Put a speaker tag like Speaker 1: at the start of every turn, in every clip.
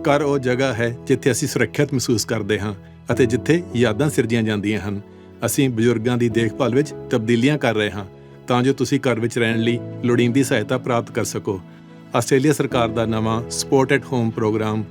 Speaker 1: ਘਰ ਉਹ ਜਗ੍ਹਾ ਹੈ ਜਿੱਥੇ ਅਸੀਂ ਸੁਰੱਖਿਅਤ ਮਹਿਸੂਸ ਕਰਦੇ ਹਾਂ ਅਤੇ ਜਿੱਥੇ ਯਾਦਾਂ ਸਿਰਜੀਆਂ ਜਾਂਦੀਆਂ ਹਨ। ਅਸੀਂ ਬਜ਼ੁਰਗਾਂ ਦੀ ਦੇਖਭਾਲ ਵਿੱਚ ਤਬਦੀਲੀਆਂ ਕਰ ਰਹੇ ਹਾਂ ਤਾਂ ਜੋ ਤੁਸੀਂ ਘਰ ਵਿੱਚ ਰਹਿਣ ਲਈ ਲੋੜੀਂਦੀ ਸਹਾਇਤਾ ਪ੍ਰਾਪਤ ਕਰ ਸਕੋ। ਆਸਟ੍ਰੇਲੀਆ ਸਰਕਾਰ ਦਾ ਨਵਾਂ ਸਪੋਰਟ ਐਟ ਹੋਮ ਪ੍ਰੋਗਰਾਮ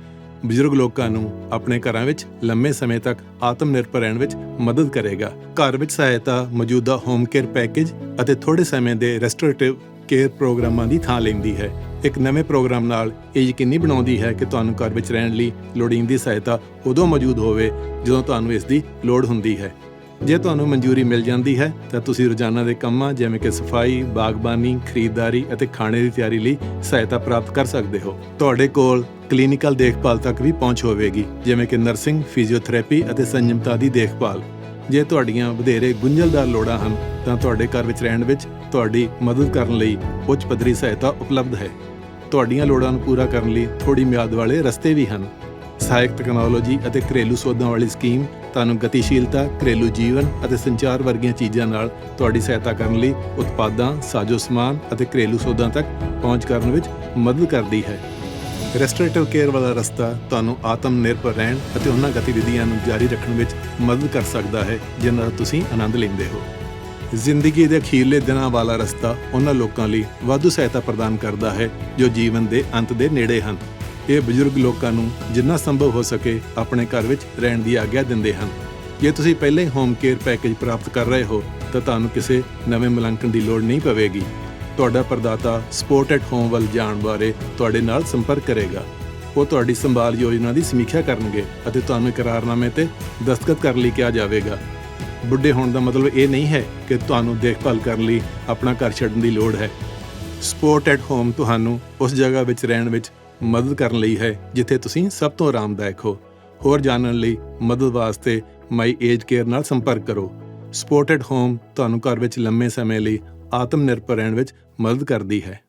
Speaker 1: ਬਜ਼ੁਰਗ ਲੋਕਾਂ ਨੂੰ ਆਪਣੇ ਘਰਾਂ ਵਿੱਚ ਲੰਮੇ ਸਮੇਂ ਤੱਕ ਆਤਮ ਨਿਰਭਰ ਰਹਿਣ ਵਿੱਚ ਮਦਦ ਕਰੇਗਾ। ਘਰ ਵਿੱਚ ਸਹਾਇਤਾ, ਮੌਜੂਦਾ ਹੋਮ ਕੇਅਰ ਪੈਕੇਜ ਅਤੇ ਥੋੜੇ ਸਮੇਂ ਦੇ ਰੈਸਟੋਰੇਟਿਵ ਕੇਅਰ ਪ੍ਰੋਗਰਾਮਾਂ ਦੀ ਥਾਂ ਲੈਂਦੀ ਹੈ ਇੱਕ ਨਵੇਂ ਪ੍ਰੋਗਰਾਮ ਨਾਲ ਇਹ ਯਕੀਨੀ ਬਣਾਉਂਦੀ ਹੈ ਕਿ ਤੁਹਾਨੂੰ ਘਰ ਵਿੱਚ ਰਹਿਣ ਲਈ ਲੋੜੀਂਦੀ ਸਹਾਇਤਾ ਉਦੋਂ ਮੌਜੂਦ ਹੋਵੇ ਜਦੋਂ ਤੁਹਾਨੂੰ ਇਸ ਦੀ ਲੋੜ ਹੁੰਦੀ ਹੈ ਜੇ ਤੁਹਾਨੂੰ ਮਨਜ਼ੂਰੀ ਮਿਲ ਜਾਂਦੀ ਹੈ ਤਾਂ ਤੁਸੀਂ ਰੋਜ਼ਾਨਾ ਦੇ ਕੰਮਾਂ ਜਿਵੇਂ ਕਿ ਸਫ਼ਾਈ, ਬਾਗਬਾਨੀ, ਖਰੀਦਦਾਰੀ ਅਤੇ ਖਾਣੇ ਦੀ ਤਿਆਰੀ ਲਈ ਸਹਾਇਤਾ ਪ੍ਰਾਪਤ ਕਰ ਸਕਦੇ ਹੋ। ਤੁਹਾਡੇ ਕੋਲ ਕਲੀਨਿਕਲ ਦੇਖਭਾਲ ਤੱਕ ਵੀ ਪਹੁੰਚ ਹੋਵੇਗੀ ਜਿਵੇਂ ਕਿ ਨਰਸਿੰਗ, ਫਿਜ਼ੀਓਥੈਰੇਪੀ ਅਤੇ ਸੰਜਮਤਾ ਦੀ ਦੇਖਭਾਲ। ਜੇ ਤੁਹਾਡੀਆਂ ਵਧੇਰੇ ਗੁੰਝਲਦਾਰ ਲੋੜਾਂ ਹਨ ਤਾਂ ਤੁਹਾਡੇ ਘਰ ਵਿੱਚ ਰਹਿਣ ਵਿੱਚ ਤੁਹਾਡੀ ਮਦਦ ਕਰਨ ਲਈ ਉੱਚ ਪੱਧਰੀ ਸਹਾਇਤਾ ਉਪਲਬਧ ਹੈ। ਤੁਹਾਡੀਆਂ ਲੋੜਾਂ ਨੂੰ ਪੂਰਾ ਕਰਨ ਲਈ ਥੋੜੀ ਮਿਆਦ ਵਾਲੇ ਰਸਤੇ ਵੀ ਹਨ। ਸਹਾਇਕ ਤਕਨਾਲੋਜੀ ਅਤੇ ਘਰੇਲੂ ਸੋਧਾਂ ਵਾਲੀ ਸਕੀਮ ਤੁਹਾਨੂੰ ਗਤੀਸ਼ੀਲਤਾ, ਘਰੇਲੂ ਜੀਵਨ ਅਤੇ ਸੰਚਾਰ ਵਰਗੀਆਂ ਚੀਜ਼ਾਂ ਨਾਲ ਤੁਹਾਡੀ ਸਹਾਇਤਾ ਕਰਨ ਲਈ ਉਤਪਾਦਾਂ, ਸਾਜ਼ੋ ਸਮਾਨ ਅਤੇ ਘਰੇਲੂ ਸੋਧਾਂ ਤੱਕ ਪਹੁੰਚ ਕਰਨ ਵਿੱਚ ਮਦਦ ਕਰਦੀ ਹੈ। ਰੈਸਟੋਰੇਟਿਵ ਕੇਅਰ ਵਾਲਾ ਰਸਤਾ ਤੁਹਾਨੂੰ ਆਤਮ ਨਿਰਭਰ ਰਹਿਣ ਅਤੇ ਉਹਨਾਂ ਗਤੀਵਿਧੀਆਂ ਨੂੰ ਜਾਰੀ ਰੱਖਣ ਵਿੱਚ ਮਦਦ ਕਰ ਸਕਦਾ ਹੈ, ਜਿਨ੍ਹਾਂ ਦਾ ਤੁਸੀਂ ਆਨੰਦ ਲੈਂਦੇ ਹੋ। ਜ਼ਿੰਦਗੀ ਦੇ ਅਖੀਰਲੇ ਦਿਨਾਂ ਵਾਲਾ ਰਸਤਾ ਉਹਨਾਂ ਲੋਕਾਂ ਲਈ ਵਾਧੂ ਸਹਾਇਤਾ ਪ੍ਰਦਾਨ ਕਰਦਾ ਹੈ, ਜੋ ਜੀਵਨ ਦੇ ਅੰਤ ਦੇ ਨੇੜੇ ਹਨ। ਇਹ ਬਜ਼ੁਰਗ ਲੋਕਾਂ ਨੂੰ ਜਿੰਨਾ ਸੰਭਵ ਹੋ ਸਕੇ ਆਪਣੇ ਘਰ ਵਿੱਚ ਰਹਿਣ ਦੀ ਆਗਿਆ ਦਿੰਦੇ ਹਨ। ਜੇ ਤੁਸੀਂ ਪਹਿਲਾਂ ਹੀ ਹੋਮ ਕੇਅਰ ਪੈਕੇਜ ਪ੍ਰਾਪਤ ਕਰ ਰਹੇ ਹੋ, ਤਾਂ ਤੁਹਾਨੂੰ ਕਿਸੇ ਨਵੇਂ ਮੁਲਾਂਕਣ ਦੀ ਲੋੜ ਨਹੀਂ ਪਵੇਗੀ। ਤੁਹਾਡਾ ਪ੍ਰਦਾਤਾ ਸਪੋਰਟ ਐਟ ਹੋਮ ਵੱਲ ਜਾਣ ਬਾਰੇ ਤੁਹਾਡੇ ਨਾਲ ਸੰਪਰਕ ਕਰੇਗਾ। ਉਹ ਤੁਹਾਡੀ ਸੰਭਾਲ ਯੋਜਨਾ ਦੀ ਸਮੀਖਿਆ ਕਰਨਗੇ ਅਤੇ ਤੁਹਾਨੂੰ ਇਕਰਾਰਨਾਮੇ ਤੇ ਦਸਤਖਤ ਕਰਨ ਲਈ ਕਿਹਾ ਜਾਵੇਗਾ। ਬੁੱਢੇ ਹੋਣ ਦਾ ਮਤਲਬ ਇਹ ਨਹੀਂ ਹੈ ਕਿ ਤੁਹਾਨੂੰ ਦੇਖਭਾਲ ਕਰਨ ਲਈ ਆਪਣਾ ਘਰ ਛੱਡਣ ਦੀ ਲੋੜ ਹੈ। ਸਪੋਰਟ ਐਟ ਹੋਮ ਤੁਹਾਨੂੰ ਉਸ ਜਗ੍ਹਾ ਵਿੱਚ ਰਹਿਣ ਵਿੱਚ ਮਦਦ ਕਰਨ ਲਈ ਹੈ ਜਿੱਥੇ ਤੁਸੀਂ ਸਭ ਤੋਂ ਆਰਾਮਦਾਇਕ ਹੋ। ਹੋਰ ਜਾਣਨ ਲਈ ਮਦਦ ਵਾਸਤੇ ਮਾਈ ਏਜ ਕੇਅਰ ਨਾਲ ਸੰਪਰਕ ਕਰੋ। ਸਪੋਰਟ ਐਟ ਹੋਮ ਤੁਹਾਨੂੰ ਘਰ ਵਿੱਚ ਲੰਮੇ ਸਮੇਂ ਲਈ ਆਤਮ ਨਿਰਭਰ ਰਹਿਣ ਵਿੱਚ ਮਦਦ ਕਰਦੀ ਹੈ।